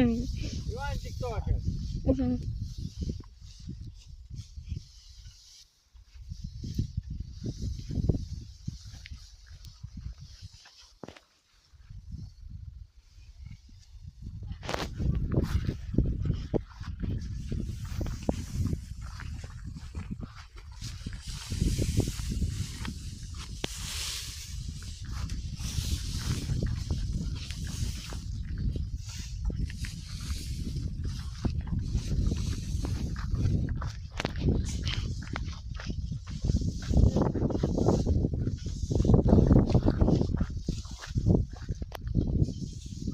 Іван Тіктокер. Мгм.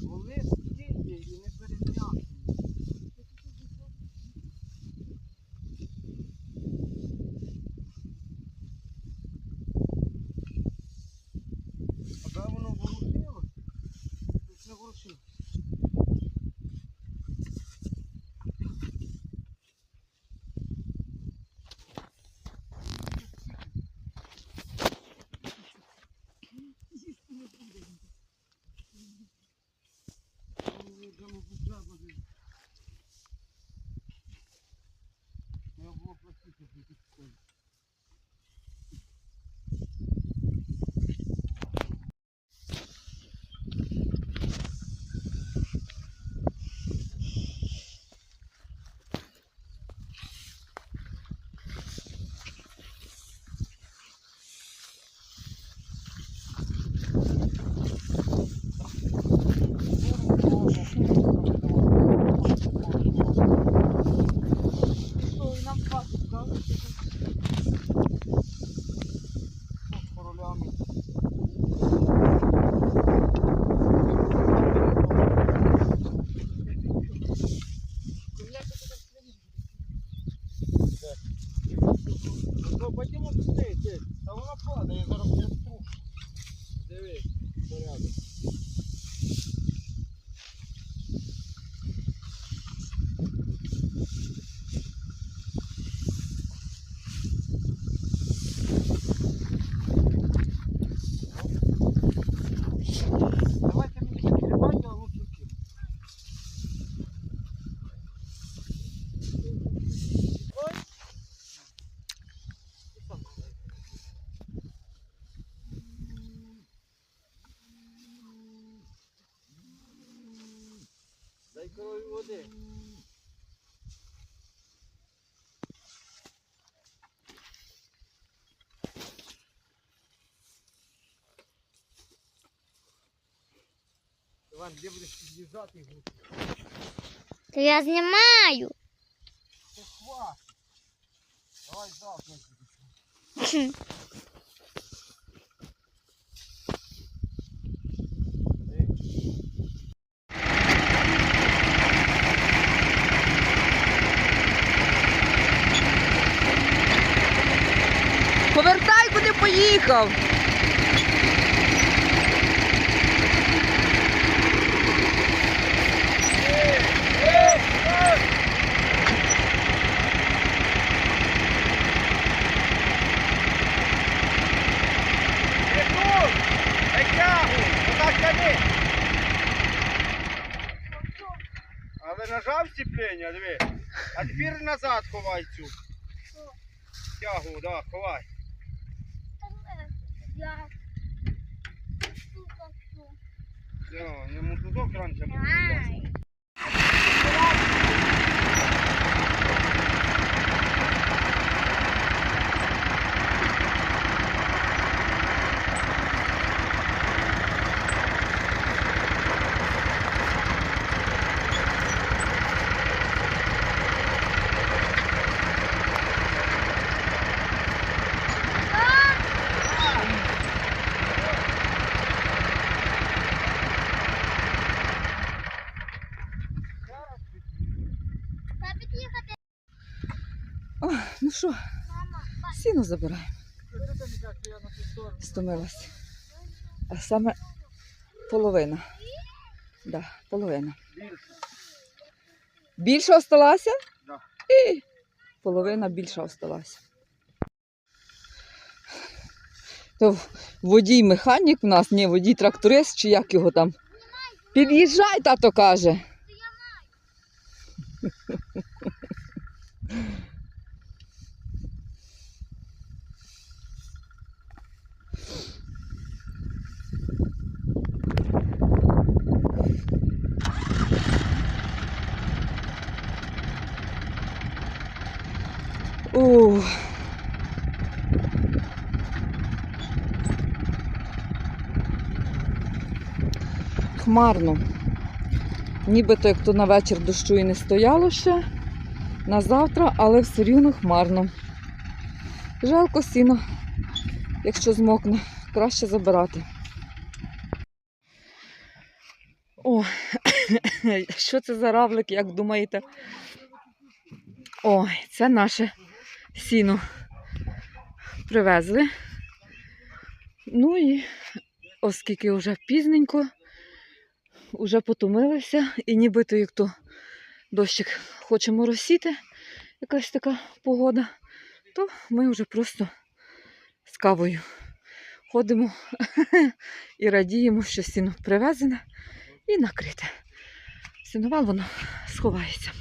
Лови скільки і не перезняти. А де воно ворушило? Тут не ворушило. Я було простити прийти. Потім опусти, ти. Та воно падає, зараз я струшу. Дивись, порядок. Корові води. Іван, де будеш під'їжджати їх? Та я знімаю. Це хват. Давай завтра. поїхав. Нажав сцеплення, диви. А тепер назад ховай цю. Тягу, да, ховай. યાર શું કરશું જો એ મોટું તો ક્રાન છે О, ну що, сіно забираємо. Стомилась. А саме половина. Да, половина. Більше. Більше осталася? Да. І половина більша осталася. То водій механік у нас, ні, водій тракторист, чи як його там. Під'їжджай, тато каже. Ух. Хмарно. Нібито як то на вечір дощу і не стояло ще на завтра, але все рівно хмарно. Жалко сіно, якщо змокне, краще забирати. О, що це за равлик, як думаєте? Ой, це наше сіно привезли. Ну і оскільки вже пізненько, вже потомилися, і нібито як то дощик хочемо розсіти, якась така погода, то ми вже просто з кавою ходимо і радіємо, що сіно привезене і накрите. Сіновал воно сховається.